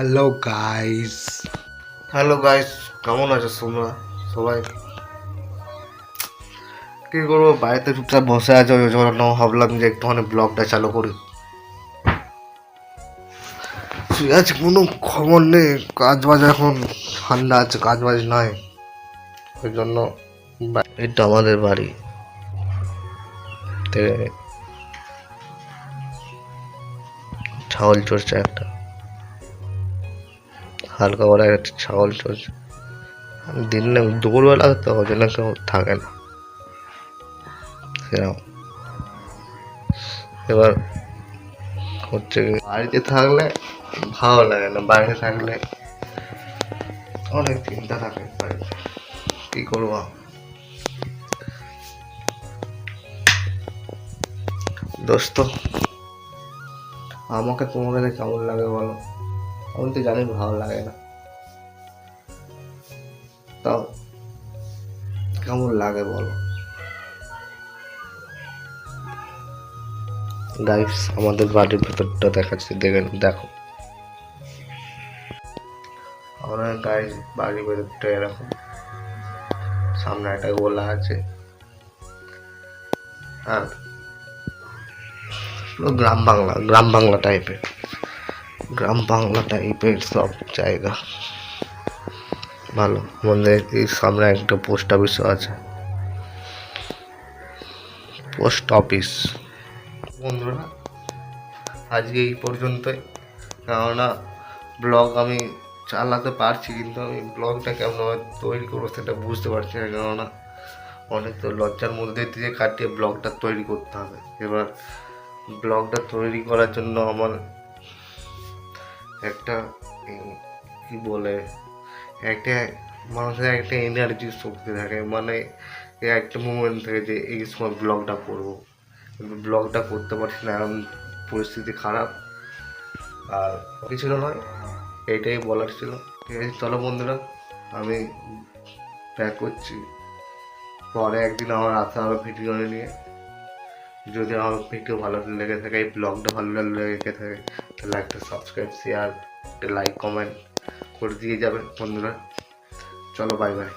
Hello guys hello guys কেমন আছো তোমরা? সবাই? কি করব? বাড়িতে চুপচাপ বসে আছো। ওই জন্য ভাবলাম যে একটুখানি ব্লগটা চালু করি। আছে কোনো খবর নেই। কাজ বাজ এখন ঠান্ডা আছে কাজ বাজ নাই। ওই জন্য এটা আমাদের বাড়ি। ছাগল চড়ছে একটা। হালকা করে একটা ছাগল চলছে দিন না, দুপুরবেলা তো জন্য কেউ থাকে না। সেরকম। এবার হচ্ছে বাড়িতে থাকলে ভালো লাগে না, বাইরে থাকলে অনেক চিন্তা থাকে বাড়িতে। কি করব? দোস্ত, আমাকে কাছে কেমন লাগে বলো? আমি তো জানি ভালো লাগে না। তাও কেমন লাগে বলো? গাইস আমাদের বাড়ির ভেতরটা দেখাচ্ছি দেখেন দেখো। আমাদের গাইস বাড়ির ভেতরটা এরকম। সামনে একটা গোলা আছে। আর গ্রাম বাংলা গ্রাম বাংলা টাইপের গ্রাম বাংলা টাইপের সব জায়গা। ভালো এই সামনে একটা পোস্ট অফিসও আছে। পোস্ট অফিস বন্ধুরা, আজকে এই পর্যন্তই। কেননা ব্লগ আমি চালাতে পারছি, কিন্তু আমি ব্লগটা কেমনভাবে তৈরি করব সেটা বুঝতে পারছি না। কেননা, অনেক তো লজ্জার মধ্যে দিয়ে কাটিয়ে ব্লগটা তৈরি করতে হবে। এবার ব্লগটা তৈরি করার জন্য আমার একটা কি বলে, একটা মানুষের একটা এনার্জি শক্তি থাকে। মানে একটা মুভমেন্ট থাকে যে এই সময় ব্লগটা করব। ব্লগটা করতে পারছি না, এমন পরিস্থিতি খারাপ। আর কিছু নয় এইটাই বলার ছিল। ঠিক আছে, চলো বন্ধুরা, আমি ব্যাক করছি। পরে একদিন আমার আসা হবে ভিডিও নিয়ে। যদি আমার ভিডিও ভালো লেগে থাকে, এই ব্লগটা ভালো লেগে থাকে তাহলে একটা সাবস্ক্রাইব শেয়ার একটা লাইক কমেন্ট করে দিয়ে যাবেন বন্ধুরা। চলো বাই বাই